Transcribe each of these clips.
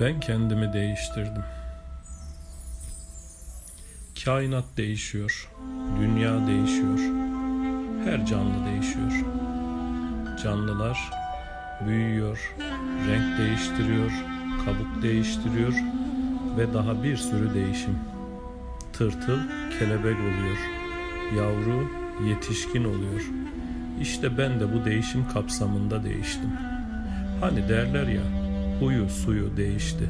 Ben kendimi değiştirdim. Kainat değişiyor. Dünya değişiyor. Her canlı değişiyor. Canlılar büyüyor, renk değiştiriyor, kabuk değiştiriyor ve daha bir sürü değişim. Tırtıl kelebek oluyor. Yavru yetişkin oluyor. İşte ben de bu değişim kapsamında değiştim. Hani derler ya, huyu suyu değişti.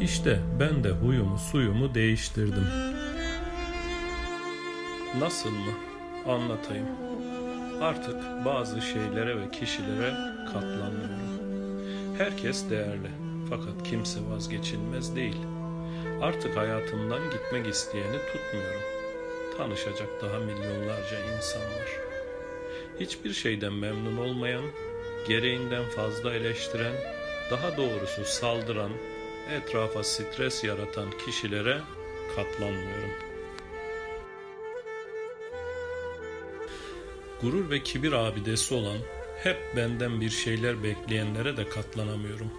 İşte ben de huyumu suyumu değiştirdim. Nasıl mı? Anlatayım. Artık bazı şeylere ve kişilere katlanmıyorum. Herkes değerli fakat kimse vazgeçilmez değil. Artık hayatımdan gitmek isteyeni tutmuyorum. Tanışacak daha milyonlarca insan var. Hiçbir şeyden memnun olmayan, gereğinden fazla eleştiren, daha doğrusu saldıran, etrafa stres yaratan kişilere katlanmıyorum. Gurur ve kibir abidesi olan, hep benden bir şeyler bekleyenlere de katlanamıyorum.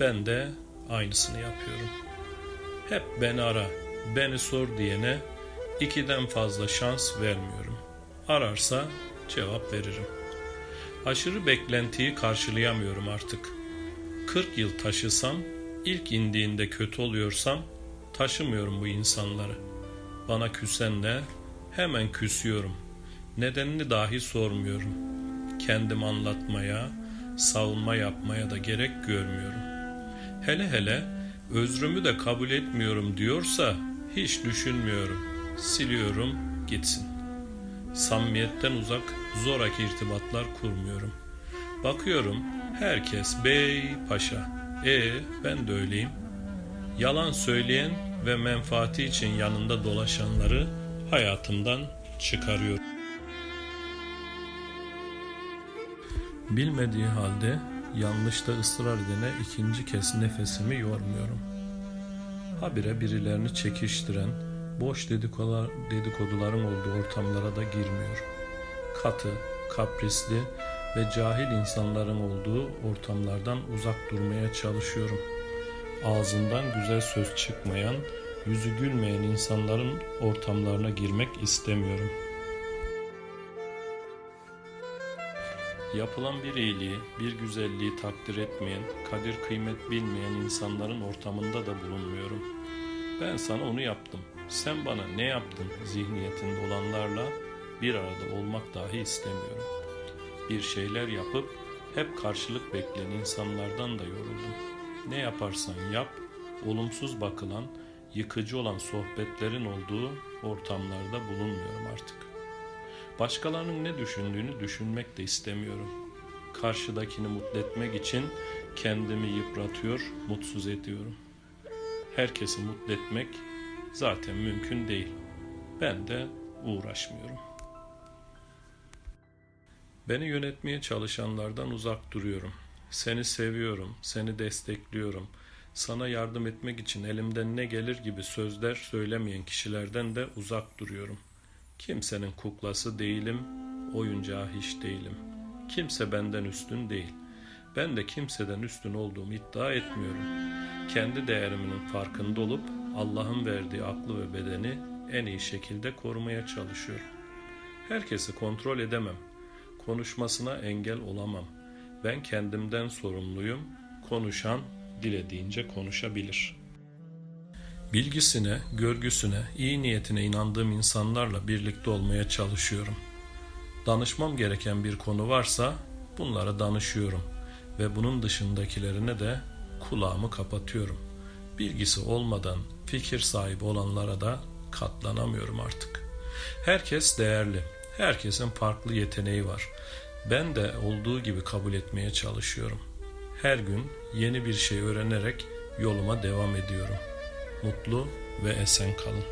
Ben de aynısını yapıyorum. Hep beni ara, beni sor diyene ikiden fazla şans vermiyorum. Ararsa cevap veririm. Aşırı beklentiyi karşılayamıyorum artık. 40 yıl taşısam, ilk indiğinde kötü oluyorsam taşımıyorum bu insanları. Bana küsenle hemen küsüyorum. Nedenini dahi sormuyorum. Kendim anlatmaya, savunma yapmaya da gerek görmüyorum. Hele hele özrümü de kabul etmiyorum diyorsa hiç düşünmüyorum. Siliyorum gitsin. Samimiyetten uzak zoraki irtibatlar kurmuyorum. Bakıyorum herkes bey paşa. E ben de öyleyim. Yalan söyleyen ve menfaati için yanında dolaşanları hayatımdan çıkarıyorum. Bilmediği halde yanlışta ısrar edene ikinci kez nefesimi yormuyorum. Habire birilerini çekiştiren, boş dedikodular, dedikoduların olduğu ortamlara da girmiyor. Katı, kaprisli ve cahil insanların olduğu ortamlardan uzak durmaya çalışıyorum. Ağzından güzel söz çıkmayan, yüzü gülmeyen insanların ortamlarına girmek istemiyorum. Yapılan bir iyiliği, bir güzelliği takdir etmeyen, kadir kıymet bilmeyen insanların ortamında da bulunmuyorum. Ben sana onu yaptım, sen bana ne yaptın zihniyetinde olanlarla bir arada olmak dahi istemiyorum. Bir şeyler yapıp hep karşılık bekleyen insanlardan da yoruldum. Ne yaparsan yap, olumsuz bakılan, yıkıcı olan sohbetlerin olduğu ortamlarda bulunmuyorum artık. Başkalarının ne düşündüğünü düşünmek de istemiyorum. Karşıdakini mutlu etmek için kendimi yıpratıyor, mutsuz ediyorum. Herkesi mutlu etmek zaten mümkün değil. Ben de uğraşmıyorum. Beni yönetmeye çalışanlardan uzak duruyorum. Seni seviyorum, seni destekliyorum. Sana yardım etmek için elimden ne gelir gibi sözler söylemeyen kişilerden de uzak duruyorum. Kimsenin kuklası değilim, oyuncağı hiç değilim. Kimse benden üstün değil. Ben de kimseden üstün olduğumu iddia etmiyorum. Kendi değerimin farkında olup Allah'ın verdiği aklı ve bedeni en iyi şekilde korumaya çalışıyorum. Herkesi kontrol edemem. Konuşmasına engel olamam. Ben kendimden sorumluyum. Konuşan dilediğince konuşabilir. Bilgisine, görgüsüne, iyi niyetine inandığım insanlarla birlikte olmaya çalışıyorum. Danışmam gereken bir konu varsa bunlara danışıyorum ve bunun dışındakilerine de kulağımı kapatıyorum. Bilgisi olmadan fikir sahibi olanlara da katlanamıyorum artık. Herkes değerli. Herkesin farklı yeteneği var. Ben de olduğu gibi kabul etmeye çalışıyorum. Her gün yeni bir şey öğrenerek yoluma devam ediyorum. Mutlu ve esen kalın.